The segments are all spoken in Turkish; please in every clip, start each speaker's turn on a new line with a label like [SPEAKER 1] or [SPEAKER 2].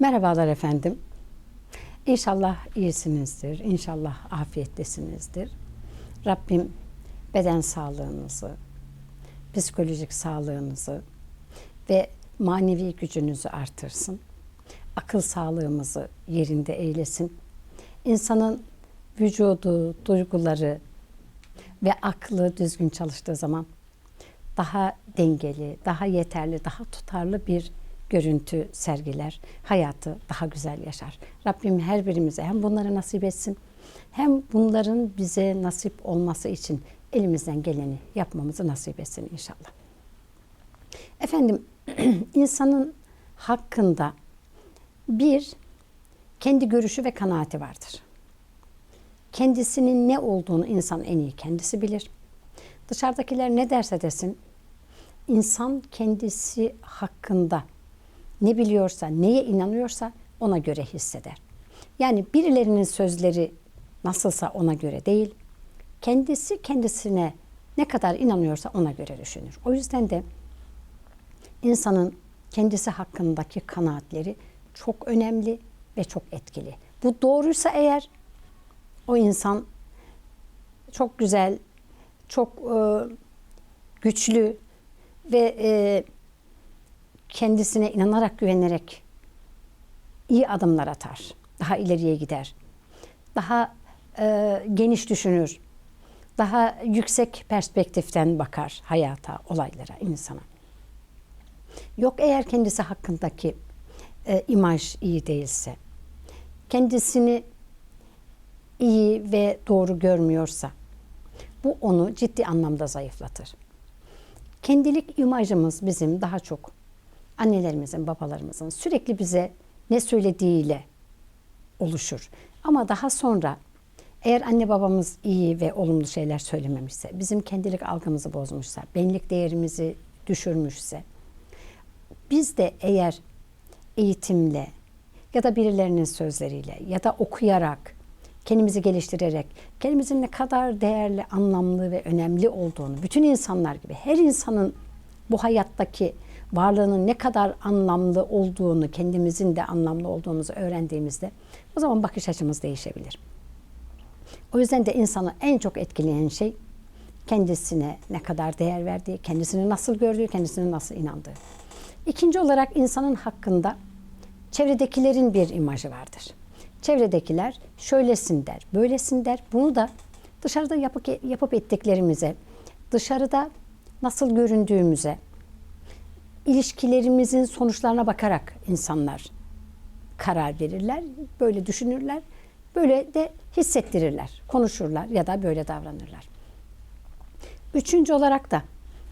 [SPEAKER 1] Merhabalar efendim. İnşallah iyisinizdir. İnşallah afiyettesinizdir. Rabbim beden sağlığınızı, psikolojik sağlığınızı ve manevi gücünüzü artırsın. Akıl sağlığımızı yerinde eylesin. İnsanın vücudu, duyguları ve aklı düzgün çalıştığı zaman daha dengeli, daha yeterli, daha tutarlı bir görüntü sergiler. Hayatı daha güzel yaşar. Rabbim her birimize hem bunları nasip etsin hem bunların bize nasip olması için elimizden geleni yapmamızı nasip etsin inşallah. Efendim insanın hakkında bir kendi görüşü ve kanaati vardır. Kendisinin ne olduğunu insan en iyi kendisi bilir. Dışarıdakiler ne derse desin insan kendisi hakkında ne biliyorsa, neye inanıyorsa ona göre hisseder. Yani birilerinin sözleri nasılsa ona göre değil, kendisi kendisine ne kadar inanıyorsa ona göre düşünür. O yüzden de insanın kendisi hakkındaki kanaatleri çok önemli ve çok etkili. Bu doğruysa eğer o insan çok güzel, çok e, güçlü ve e, kendisine inanarak, güvenerek iyi adımlar atar. Daha ileriye gider. Daha e, geniş düşünür. Daha yüksek perspektiften bakar hayata, olaylara, insana. Yok eğer kendisi hakkındaki e, imaj iyi değilse, kendisini iyi ve doğru görmüyorsa, bu onu ciddi anlamda zayıflatır. Kendilik imajımız bizim daha çok annelerimizin, babalarımızın sürekli bize ne söylediğiyle oluşur. Ama daha sonra eğer anne babamız iyi ve olumlu şeyler söylememişse, bizim kendilik algımızı bozmuşsa, benlik değerimizi düşürmüşse, biz de eğer eğitimle ya da birilerinin sözleriyle ya da okuyarak, kendimizi geliştirerek, kendimizin ne kadar değerli, anlamlı ve önemli olduğunu, bütün insanlar gibi her insanın bu hayattaki varlığının ne kadar anlamlı olduğunu, kendimizin de anlamlı olduğumuzu öğrendiğimizde o zaman bakış açımız değişebilir. O yüzden de insanı en çok etkileyen şey kendisine ne kadar değer verdiği, kendisini nasıl gördüğü, kendisine nasıl inandığı. İkinci olarak insanın hakkında çevredekilerin bir imajı vardır. Çevredekiler şöylesin der, böylesin der. Bunu da dışarıda yapıp, yapıp ettiklerimize, dışarıda nasıl göründüğümüze, ilişkilerimizin sonuçlarına bakarak insanlar karar verirler, böyle düşünürler, böyle de hissettirirler, konuşurlar ya da böyle davranırlar. Üçüncü olarak da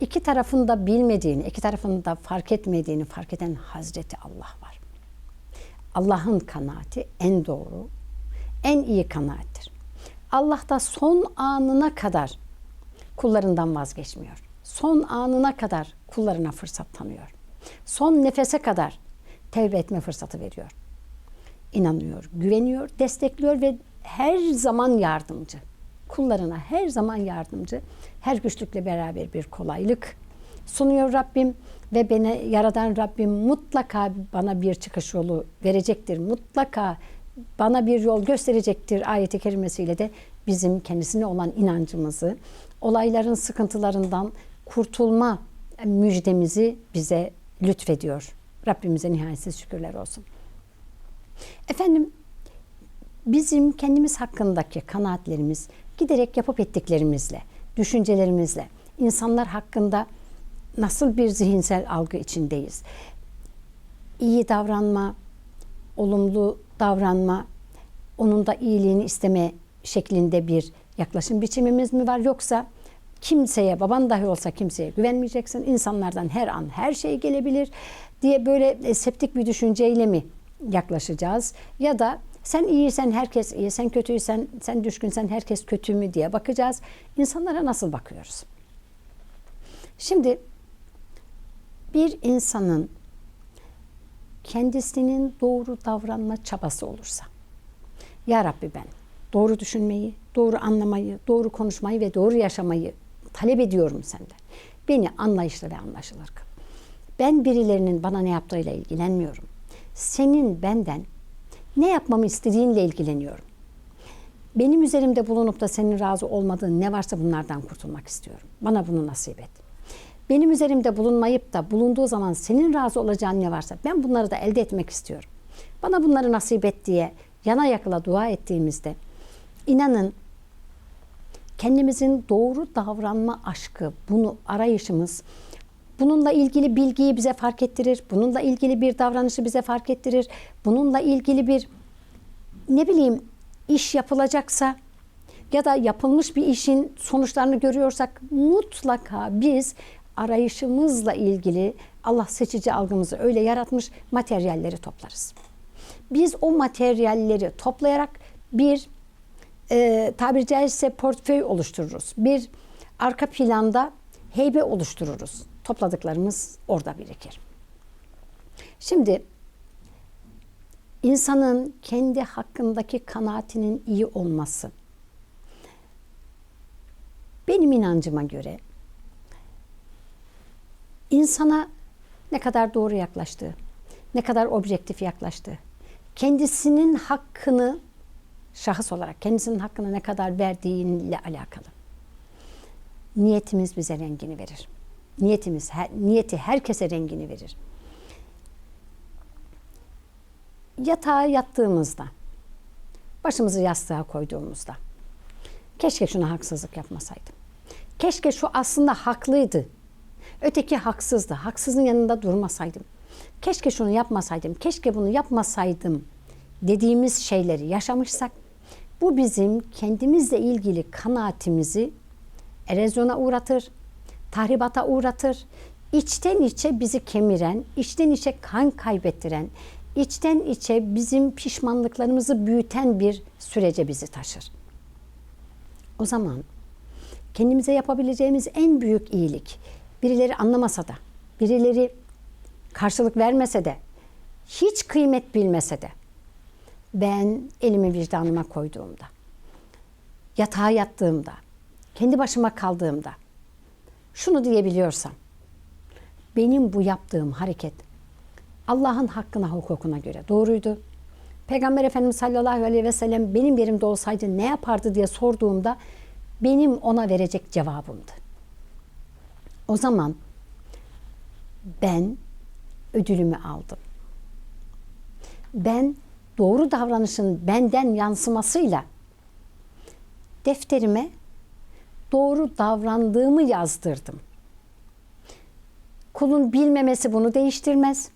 [SPEAKER 1] iki tarafında bilmediğini, iki tarafında fark etmediğini fark eden Hazreti Allah var. Allah'ın kanaati en doğru, en iyi kanaattir. Allah da son anına kadar kullarından vazgeçmiyor. Son anına kadar kullarına fırsat tanıyor. Son nefese kadar tevbe etme fırsatı veriyor. İnanıyor, güveniyor, destekliyor ve her zaman yardımcı. Kullarına her zaman yardımcı. Her güçlükle beraber bir kolaylık sunuyor Rabbim ve beni yaradan Rabbim mutlaka bana bir çıkış yolu verecektir. Mutlaka bana bir yol gösterecektir ayeti kerimesiyle de bizim kendisine olan inancımızı, olayların sıkıntılarından kurtulma müjdemizi bize lütfediyor. Rabbimize nihayetsiz şükürler olsun. Efendim bizim kendimiz hakkındaki kanaatlerimiz giderek yapıp ettiklerimizle, düşüncelerimizle, insanlar hakkında nasıl bir zihinsel algı içindeyiz? İyi davranma, olumlu davranma, onun da iyiliğini isteme şeklinde bir yaklaşım biçimimiz mi var yoksa kimseye baban dahi olsa kimseye güvenmeyeceksin. İnsanlardan her an her şey gelebilir diye böyle e, septik bir düşünceyle mi yaklaşacağız? Ya da sen iyiysen herkes iyi, sen kötüysen, sen düşkünsen herkes kötü mü diye bakacağız. İnsanlara nasıl bakıyoruz? Şimdi bir insanın kendisinin doğru davranma çabası olursa, Ya Rabbi ben doğru düşünmeyi, doğru anlamayı, doğru konuşmayı ve doğru yaşamayı talep ediyorum senden. Beni anlayışlı ve anlaşılır kıl. Ben birilerinin bana ne yaptığıyla ilgilenmiyorum. senin benden ne yapmamı istediğinle ilgileniyorum. Benim üzerimde bulunup da senin razı olmadığın ne varsa bunlardan kurtulmak istiyorum. Bana bunu nasip et. Benim üzerimde bulunmayıp da bulunduğu zaman senin razı olacağın ne varsa ben bunları da elde etmek istiyorum. Bana bunları nasip et diye yana yakıla dua ettiğimizde inanın kendimizin doğru davranma aşkı, bunu arayışımız, bununla ilgili bilgiyi bize fark ettirir, bununla ilgili bir davranışı bize fark ettirir, bununla ilgili bir ne bileyim iş yapılacaksa ya da yapılmış bir işin sonuçlarını görüyorsak mutlaka biz arayışımızla ilgili Allah seçici algımızı öyle yaratmış materyalleri toplarız. Biz o materyalleri toplayarak bir e, tabiri caizse portföy oluştururuz. Bir arka planda heybe oluştururuz. Topladıklarımız orada birikir. Şimdi insanın kendi hakkındaki kanaatinin iyi olması benim inancıma göre insana ne kadar doğru yaklaştığı, ne kadar objektif yaklaştığı, kendisinin hakkını şahıs olarak kendisinin hakkını ne kadar verdiğiyle alakalı. Niyetimiz bize rengini verir. Niyetimiz, her, niyeti herkese rengini verir. Yatağa yattığımızda, başımızı yastığa koyduğumuzda, keşke şuna haksızlık yapmasaydım. Keşke şu aslında haklıydı. Öteki haksızdı. Haksızın yanında durmasaydım. Keşke şunu yapmasaydım. Keşke bunu yapmasaydım dediğimiz şeyleri yaşamışsak bu bizim kendimizle ilgili kanaatimizi erozyona uğratır, tahribata uğratır. İçten içe bizi kemiren, içten içe kan kaybettiren, içten içe bizim pişmanlıklarımızı büyüten bir sürece bizi taşır. O zaman kendimize yapabileceğimiz en büyük iyilik birileri anlamasa da, birileri karşılık vermese de, hiç kıymet bilmese de ben elimi vicdanıma koyduğumda, yatağa yattığımda, kendi başıma kaldığımda şunu diyebiliyorsam, benim bu yaptığım hareket Allah'ın hakkına, hukukuna göre doğruydu. Peygamber Efendimiz sallallahu aleyhi ve sellem benim yerimde olsaydı ne yapardı diye sorduğumda benim ona verecek cevabımdı. O zaman ben ödülümü aldım. Ben doğru davranışın benden yansımasıyla defterime doğru davrandığımı yazdırdım. Kulun bilmemesi bunu değiştirmez.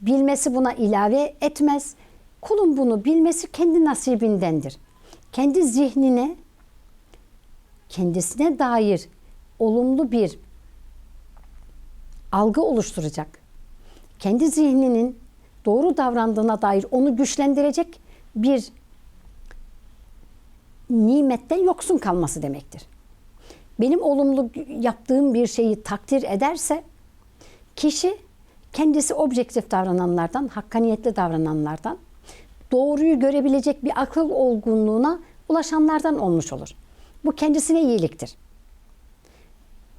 [SPEAKER 1] Bilmesi buna ilave etmez. Kulun bunu bilmesi kendi nasibindendir. Kendi zihnine, kendisine dair olumlu bir algı oluşturacak. Kendi zihninin doğru davrandığına dair onu güçlendirecek bir nimetten yoksun kalması demektir. Benim olumlu yaptığım bir şeyi takdir ederse kişi kendisi objektif davrananlardan, hakkaniyetli davrananlardan, doğruyu görebilecek bir akıl olgunluğuna ulaşanlardan olmuş olur. Bu kendisine iyiliktir.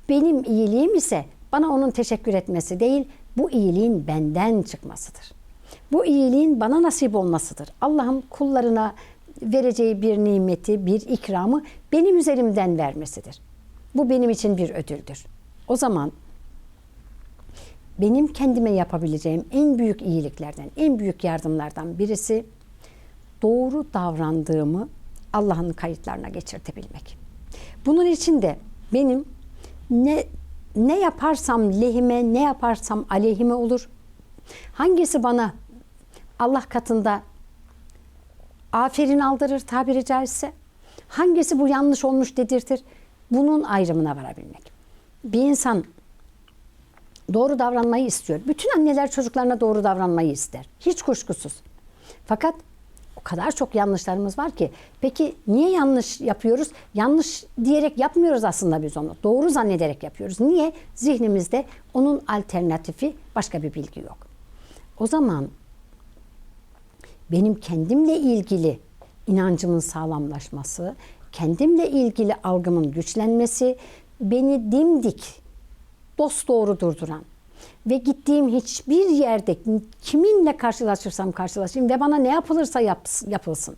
[SPEAKER 1] Benim iyiliğim ise bana onun teşekkür etmesi değil, bu iyiliğin benden çıkmasıdır. Bu iyiliğin bana nasip olmasıdır. Allah'ım kullarına vereceği bir nimeti, bir ikramı benim üzerimden vermesidir. Bu benim için bir ödüldür. O zaman benim kendime yapabileceğim en büyük iyiliklerden, en büyük yardımlardan birisi doğru davrandığımı Allah'ın kayıtlarına geçirtebilmek. Bunun için de benim ne ne yaparsam lehime, ne yaparsam aleyhime olur. Hangisi bana Allah katında aferin aldırır tabiri caizse? Hangisi bu yanlış olmuş dedirtir? Bunun ayrımına varabilmek. Bir insan doğru davranmayı istiyor. Bütün anneler çocuklarına doğru davranmayı ister. Hiç kuşkusuz. Fakat o kadar çok yanlışlarımız var ki. Peki niye yanlış yapıyoruz? Yanlış diyerek yapmıyoruz aslında biz onu. Doğru zannederek yapıyoruz. Niye? Zihnimizde onun alternatifi başka bir bilgi yok. O zaman benim kendimle ilgili inancımın sağlamlaşması, kendimle ilgili algımın güçlenmesi, beni dimdik, dost doğru durduran, Ve gittiğim hiçbir yerde kiminle karşılaşırsam karşılaşayım ve bana ne yapılırsa yaps- yapılsın.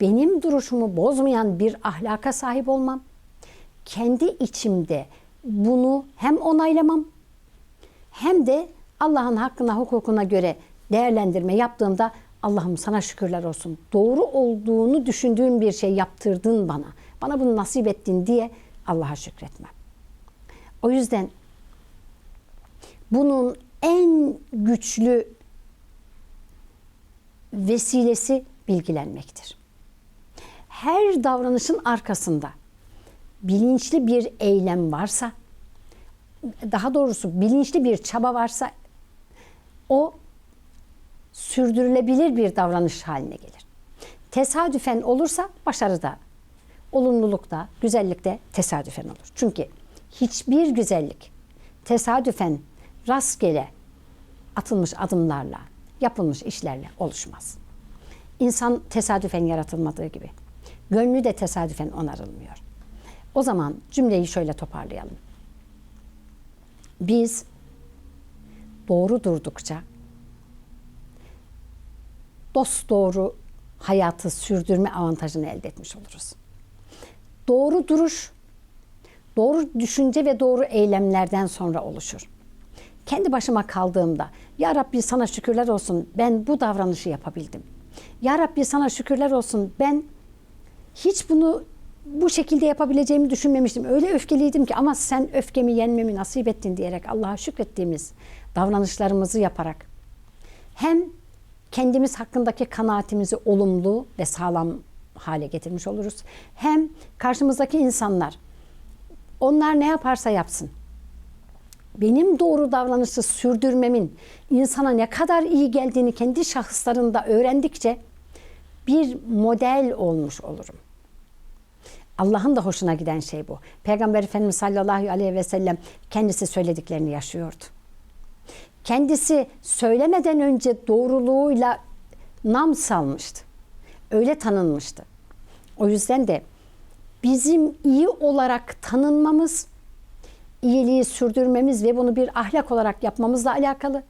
[SPEAKER 1] Benim duruşumu bozmayan bir ahlaka sahip olmam. Kendi içimde bunu hem onaylamam hem de Allah'ın hakkına, hukukuna göre değerlendirme yaptığımda Allah'ım sana şükürler olsun. Doğru olduğunu düşündüğüm bir şey yaptırdın bana. Bana bunu nasip ettin diye Allah'a şükretmem. O yüzden bunun en güçlü vesilesi bilgilenmektir. Her davranışın arkasında bilinçli bir eylem varsa, daha doğrusu bilinçli bir çaba varsa o sürdürülebilir bir davranış haline gelir. Tesadüfen olursa başarıda, olumlulukta, güzellikte tesadüfen olur. Çünkü hiçbir güzellik tesadüfen rastgele atılmış adımlarla, yapılmış işlerle oluşmaz. İnsan tesadüfen yaratılmadığı gibi. Gönlü de tesadüfen onarılmıyor. O zaman cümleyi şöyle toparlayalım. Biz doğru durdukça dost doğru hayatı sürdürme avantajını elde etmiş oluruz. Doğru duruş, doğru düşünce ve doğru eylemlerden sonra oluşur. Kendi başıma kaldığımda ya Rabbi sana şükürler olsun ben bu davranışı yapabildim. Ya Rabbi sana şükürler olsun ben hiç bunu bu şekilde yapabileceğimi düşünmemiştim. Öyle öfkeliydim ki ama sen öfkemi yenmemi nasip ettin diyerek Allah'a şükrettiğimiz davranışlarımızı yaparak hem kendimiz hakkındaki kanaatimizi olumlu ve sağlam hale getirmiş oluruz. Hem karşımızdaki insanlar onlar ne yaparsa yapsın. Benim doğru davranışı sürdürmemin insana ne kadar iyi geldiğini kendi şahıslarında öğrendikçe bir model olmuş olurum. Allah'ın da hoşuna giden şey bu. Peygamber Efendimiz sallallahu aleyhi ve sellem kendisi söylediklerini yaşıyordu. Kendisi söylemeden önce doğruluğuyla nam salmıştı. Öyle tanınmıştı. O yüzden de bizim iyi olarak tanınmamız, iyiliği sürdürmemiz ve bunu bir ahlak olarak yapmamızla alakalı.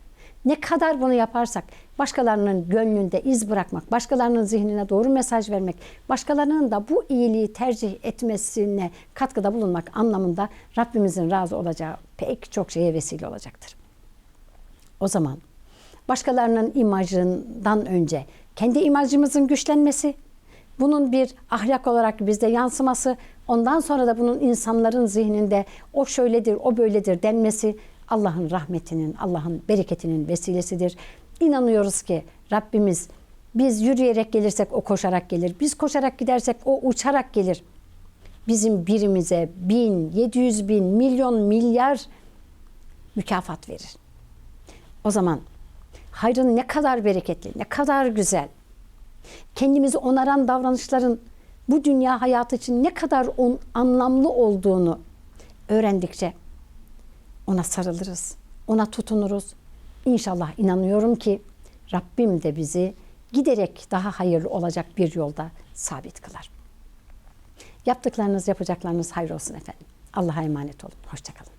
[SPEAKER 1] Ne kadar bunu yaparsak başkalarının gönlünde iz bırakmak, başkalarının zihnine doğru mesaj vermek, başkalarının da bu iyiliği tercih etmesine katkıda bulunmak anlamında Rabbimizin razı olacağı pek çok şeye vesile olacaktır. O zaman başkalarının imajından önce kendi imajımızın güçlenmesi, bunun bir ahlak olarak bizde yansıması, ondan sonra da bunun insanların zihninde o şöyledir, o böyledir denmesi Allah'ın rahmetinin, Allah'ın bereketinin vesilesidir. İnanıyoruz ki Rabbimiz biz yürüyerek gelirsek o koşarak gelir. Biz koşarak gidersek o uçarak gelir. Bizim birimize bin, yedi yüz bin, milyon, milyar mükafat verir. O zaman hayrın ne kadar bereketli, ne kadar güzel. Kendimizi onaran davranışların bu dünya hayatı için ne kadar on, anlamlı olduğunu öğrendikçe ona sarılırız, ona tutunuruz. İnşallah inanıyorum ki Rabbim de bizi giderek daha hayırlı olacak bir yolda sabit kılar. Yaptıklarınız, yapacaklarınız hayır olsun efendim. Allah'a emanet olun. Hoşçakalın.